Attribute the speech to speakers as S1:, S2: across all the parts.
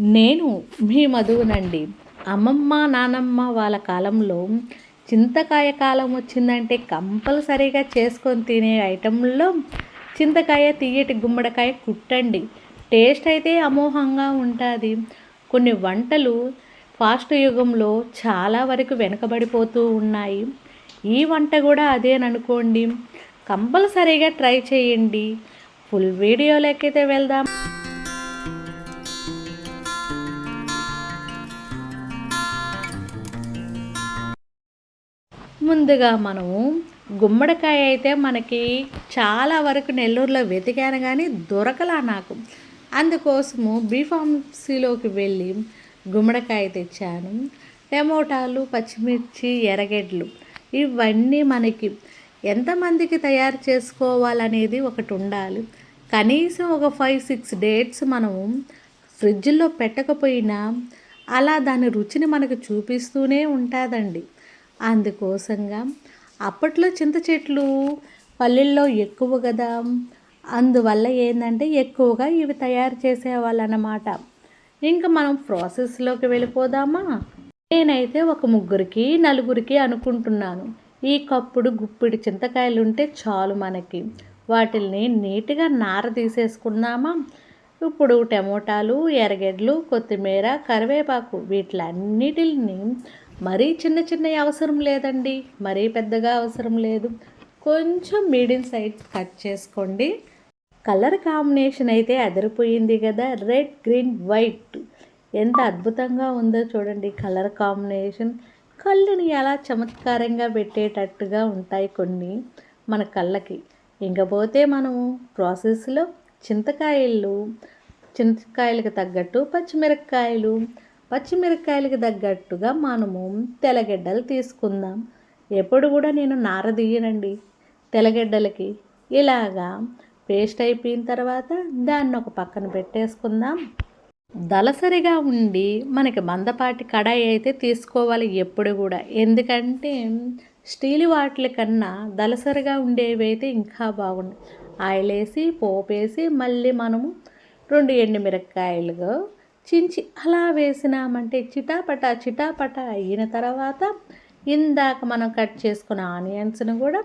S1: నేను మీ మధువునండి. అమ్మమ్మ నానమ్మ వాళ్ళ కాలంలో చింతకాయ కాలం వచ్చిందంటే కంపల్సరీగా చేసుకొని తినే ఐటెంలో చింతకాయ తీయటి గుమ్మడికాయ కుట్టండి. టేస్ట్ అయితే అమోహంగా ఉంటుంది. కొన్ని వంటలు ఫాస్ట్ యుగంలో చాలా వరకు వెనుకబడిపోతూ ఉన్నాయి. ఈ వంట కూడా అదేననుకోండి. కంపల్సరీగా ట్రై చేయండి. ఫుల్ వీడియోలోకైతే వెళ్దాం. ముందుగా మనము గుమ్మడికాయ అయితే మనకి చాలా వరకు నెల్లూరులో వెతికాను కానీ దొరకలా నాకు. అందుకోసము బీఫార్మసీలోకి వెళ్ళి గుమ్మడికాయ తెచ్చాను. టమోటాలు పచ్చిమిర్చి ఎర్రగడ్డలు ఇవన్నీ మనకి ఎంతమందికి తయారు చేసుకోవాలనేది ఒకటి ఉండాలి. కనీసం ఒక ఫైవ్ సిక్స్ డేట్స్ మనము ఫ్రిడ్జ్లో పెట్టకపోయినా అలా దాని రుచిని మనకు చూపిస్తూనే ఉంటుందండి. అందుకోసంగా అప్పట్లో చింత చెట్లు పల్లెల్లో ఎక్కువ కదా. అందువల్ల ఏంటంటే ఎక్కువగా ఇవి తయారు చేసేవాళ్ళు అన్నమాట ఇంకా మనం ప్రాసెస్లోకి వెళ్ళిపోదామా? నేనైతే ఒక ముగ్గురికి నలుగురికి అనుకుంటున్నాను. ఈ కప్పుడు గుప్పిడి చింతకాయలు ఉంటే చాలు మనకి. వాటిల్ని నీట్గా నార తీసేసుకుందామా? ఇప్పుడు టమోటాలు ఎర్రగడ్డలు కొత్తిమీర కరివేపాకు వీటిలన్నిటిని మరీ చిన్న చిన్న అవసరం లేదండి మరీ పెద్దగా అవసరం లేదు. కొంచెం మీడియం సైజ్ కట్ చేసుకోండి. కలర్ కాంబినేషన్ అయితే అదిరిపోయింది కదా రెడ్ గ్రీన్ వైట్ ఎంత అద్భుతంగా ఉందో చూడండి కలర్ కాంబినేషన్ కళ్ళని ఎలా చమత్కారంగా పెట్టేటట్టుగా ఉంటాయి కొన్ని మన కళ్ళకి. ఇంకపోతే మనము ప్రాసెస్లో చింతకాయలు చింతకాయలకు తగ్గట్టు పచ్చిమిరపకాయలు పచ్చిమిరపకాయలకి తగ్గట్టుగా మనము తెల్లగడ్డలు తీసుకుందాం. ఎప్పుడు కూడా నేను నార తీయనండి. తెల్లగడ్డలకి ఇలాగా పేస్ట్ అయిపోయిన తర్వాత దాన్ని ఒక పక్కన పెట్టేసుకుందాం. దలసరిగా ఉండి మనకి మందపాటి కడాయి అయితే తీసుకోవాలి ఎప్పుడు కూడా. ఎందుకంటే స్టీల్ వాటిల కన్నా దలసరిగా ఉండేవి అయితే ఇంకా బాగుంది ఆయిల్ వేసి పోపేసి మళ్ళీ మనము రెండు ఎండుమిరపకాయలుగా చించి అలా వేసినామంటే చిటాపట చిటాపట అయిన తర్వాత ఇందాక మనం కట్ చేసుకున్న ఆనియన్స్ని కూడా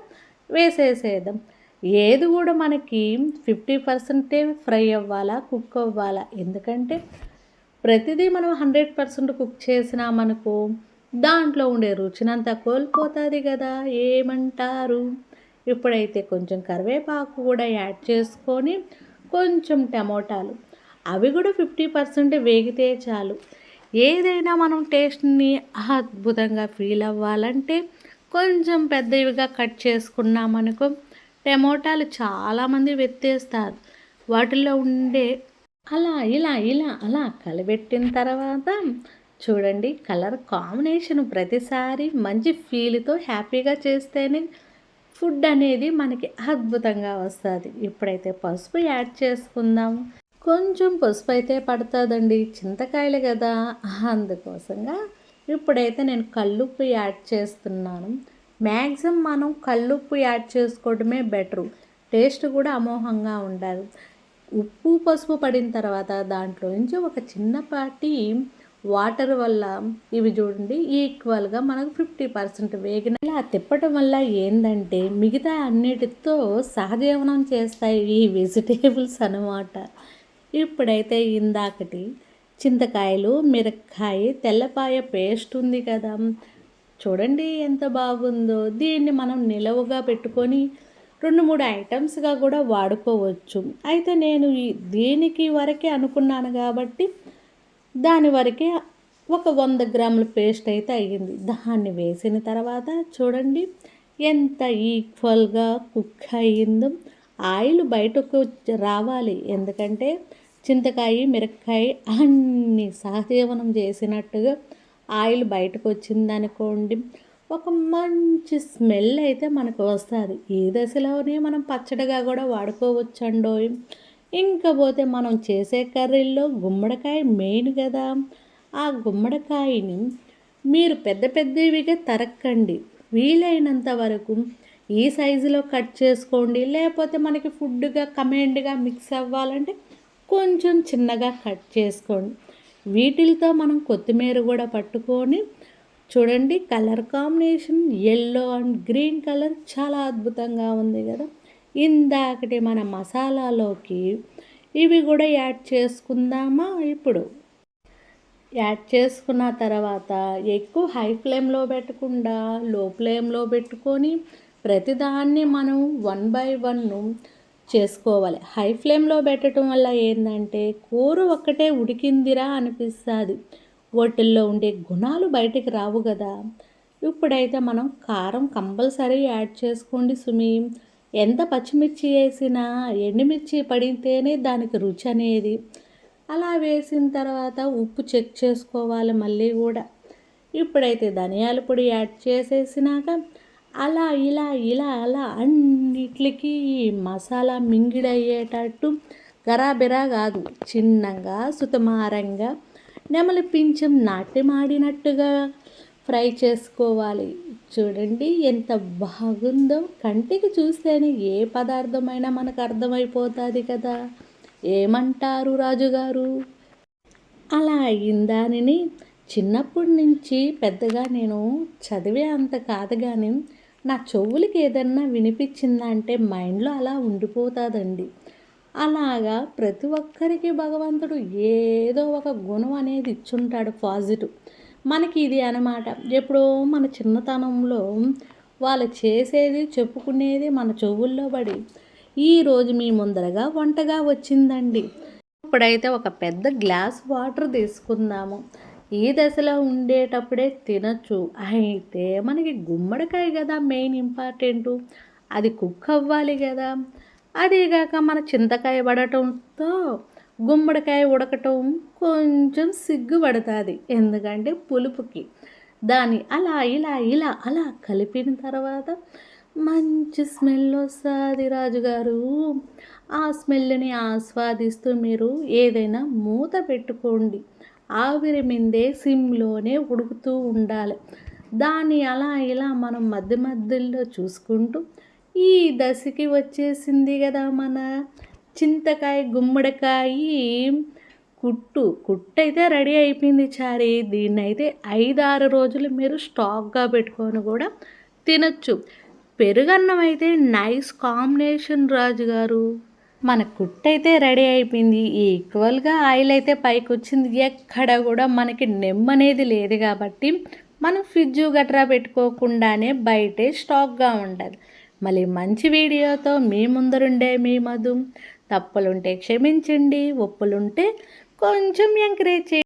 S1: వేసేసేద్దాం. ఏది కూడా మనకి ఫిఫ్టీ పర్సెంటే ఫ్రై అవ్వాలా కుక్ అవ్వాలా? ఎందుకంటే ప్రతిదీ మనం హండ్రెడ్ పర్సెంట్ కుక్ చేసినామనుకో దాంట్లో ఉండే రుచినంతా కోల్పోతుంది కదా ఏమంటారు? ఇప్పుడైతే కొంచెం కరివేపాకు కూడా యాడ్ చేసుకొని కొంచెం టమోటాలు అవి కూడా ఫిఫ్టీ పర్సెంట్ వేగితే చాలు. ఏదైనా మనం టేస్ట్ని అద్భుతంగా ఫీల్ అవ్వాలంటే కొంచెం పెద్దవిగా కట్ చేసుకున్నామనుకో టమోటాలు చాలామంది వెత్తేస్తారు. వాటిలో ఉండే అలా ఇలా ఇలా అలా కలిపెట్టిన తర్వాత చూడండి కలర్ కాంబినేషన్ ప్రతిసారి మంచి ఫీల్తో హ్యాపీగా చేస్తేనే ఫుడ్ అనేది మనకి అద్భుతంగా వస్తుంది. ఇప్పుడైతే పసుపు యాడ్ చేసుకుందాం. కొంచెం పసుపు అయితే పడుతుందండి. చింతకాయలు కదా. అందుకోసంగా ఇప్పుడైతే నేను కల్లుప్పు యాడ్ చేస్తున్నాను. మ్యాక్సిమం మనం కల్లుప్పు యాడ్ చేసుకోవడమే బెటరు. టేస్ట్ కూడా అమోహంగా ఉండాలి. ఉప్పు పసుపు పడిన తర్వాత దాంట్లో నుంచి ఒక చిన్నపాటి వాటర్ వల్ల ఇవి చూడండి ఈక్వల్గా మనకు ఫిఫ్టీ పర్సెంట్ వేగిన ఇలా తిప్పటం వల్ల ఏంటంటే మిగతా అన్నిటితో సహజీవనం చేస్తాయి ఈ వెజిటేబుల్స్ అనమాట ఇప్పుడైతే ఇందాకటి చింతకాయలు మిరక్కాయ తెల్లపాయ పేస్ట్ ఉంది కదా. చూడండి ఎంత బాగుందో. దీన్ని మనం నిలవుగా పెట్టుకొని రెండు మూడు ఐటమ్స్గా కూడా వాడుకోవచ్చు. అయితే నేను ఈ దీనికి వరకే అనుకున్నాను కాబట్టి దాని వరకే ఒక వంద గ్రాముల పేస్ట్ అయితే అయ్యింది. దాన్ని వేసిన తర్వాత చూడండి ఎంత ఈక్వల్గా కుక్ అయ్యిందో. ఆయిల్ బయటకు రావాలి. ఎందుకంటే చింతకాయ మిరపకాయ అన్ని సహజీవనం చేసినట్టుగా ఆయిల్ బయటకు వచ్చిందనుకోండి ఒక మంచి స్మెల్ అయితే మనకు వస్తుంది. ఈ దశలోనే మనం పచ్చడిగా కూడా వాడుకోవచ్చండో? ఇంకా పోతే మనం చేసే కర్రీల్లో గుమ్మడికాయ మెయిన్ కదా. ఆ గుమ్మడికాయని మీరు పెద్ద పెద్దవిగా తరక్కండి. వీలైనంత వరకు ఈ సైజులో కట్ చేసుకోండి. లేకపోతే మనకి ఫుడ్గా కమెండ్గా మిక్స్ అవ్వాలంటే కొంచెం చిన్నగా కట్ చేసుకోండి. వీటితో మనం కొత్తిమీర కూడా పట్టుకొని చూడండి colour combination yellow and green colour చాలా అద్భుతంగా ఉంది కదా. ఇందాకటి మన మసాలాలోకి ఇవి కూడా యాడ్ చేసుకుందామా ఇప్పుడు? యాడ్ చేసుకున్న తర్వాత ఎక్కువ హై ఫ్లేమ్లో పెట్టకుండా లో ఫ్లేమ్లో పెట్టుకొని ప్రతిదాన్ని మనం వన్ బై వన్ చేసుకోవాలి. హై ఫ్లేమ్లో పెట్టడం వల్ల ఏంటంటే కూర ఒక్కటే ఉడికిందిరా అనిపిస్తుంది. వాటిల్లో ఉండే గుణాలు బయటికి రావు కదా ఇప్పుడైతే మనం కారం కంపల్సరీ యాడ్ చేసుకోండి సుమి. ఎంత పచ్చిమిర్చి వేసినా ఎండుమిర్చి పడితేనే దానికి రుచి అనేది. అలా వేసిన తర్వాత ఉప్పు చెక్ చేసుకోవాలి మళ్ళీ కూడా. ఇప్పుడైతే ధనియాల పొడి యాడ్ చేసేసినాక అలా ఇలా ఇలా అలా అన్నిటికి మసాలా మింగిడయ్యేటట్టు గరాబిరా కాదు. చిన్నగా సుతమారంగా నెమలి పించం నాట్యమాడినట్టుగా ఫ్రై చేసుకోవాలి. చూడండి ఎంత బాగుందో. కంటికి చూస్తేనే ఏ పదార్థమైనా మనకు అర్థమైపోతుంది కదా. ఏమంటారు రాజుగారు? అలా అయిందానిని చిన్నప్పటి నుంచి పెద్దగా నేను చదివే అంత కాదు కానీ నా చెవులకి ఏదన్నా వినిపించిందంటే మైండ్లో అలా ఉండిపోతుందండి. అలాగా ప్రతి ఒక్కరికి భగవంతుడు ఏదో ఒక గుణం అనేది ఇచ్చుంటాడు పాజిటివ్. మనకి ఇది అనమాట. ఎప్పుడో మన చిన్నతనంలో వాళ్ళు చేసేది చెప్పుకునేది మన చెవుల్లో పడి ఈరోజు మీ ముందరగా వంటగా వచ్చిందండి. ఇప్పుడైతే ఒక పెద్ద గ్లాస్ వాటర్ తీసుకుందాము. ఈ దశలో ఉండేటప్పుడే తినచ్చు. అయితే మనకి గుమ్మడికాయ కదా మెయిన్ ఇంపార్టెంటు. అది కుక్ అవ్వాలి కదా. అదేగాక మన చింతకాయ పడటంతో గుమ్మడికాయ ఉడకటం కొంచెం సిగ్గుపడుతుంది. ఎందుకంటే పులుపుకి. దాన్ని అలా ఇలా ఇలా అలా కలిపిన తర్వాత మంచి స్మెల్ వస్తుంది రాజుగారు. ఆ స్మెల్ని ఆస్వాదిస్తూ మీరు ఏదైనా మూత పెట్టుకోండి. ఆవిరి మిందే సిమ్లోనే ఉడుకుతూ ఉండాలి. దాన్ని అలా ఇలా మనం మధ్య మధ్యలో చూసుకుంటూ ఈ దశకి వచ్చేసింది కదా మన చింతకాయ గుమ్మడికాయ కుట్టు. కుట్టు అయితే రెడీ అయిపోయింది చారి. దీన్ని అయితే ఐదారు రోజులు మీరు స్టాక్గా పెట్టుకొని కూడా తినచ్చు. పెరుగన్నం అయితే నైస్ కాంబినేషన్ రాజు గారు మన కుట్ అయితే రెడీ అయిపోయింది. ఈక్వల్గా ఆయిల్ అయితే పైకి వచ్చింది ఎక్కడ కూడా మనకి నెమ్మనేది లేదు కాబట్టి మనం ఫ్రిడ్జ్ గట్రా పెట్టుకోకుండానే బయటే స్టాక్గా ఉంటుంది మళ్ళీ మంచి వీడియోతో మీ ముందరుండే మీ మధు. తప్పులుంటే క్షమించండి ఒప్పులుంటే కొంచెం ఎంకరేజ్ చేయండి.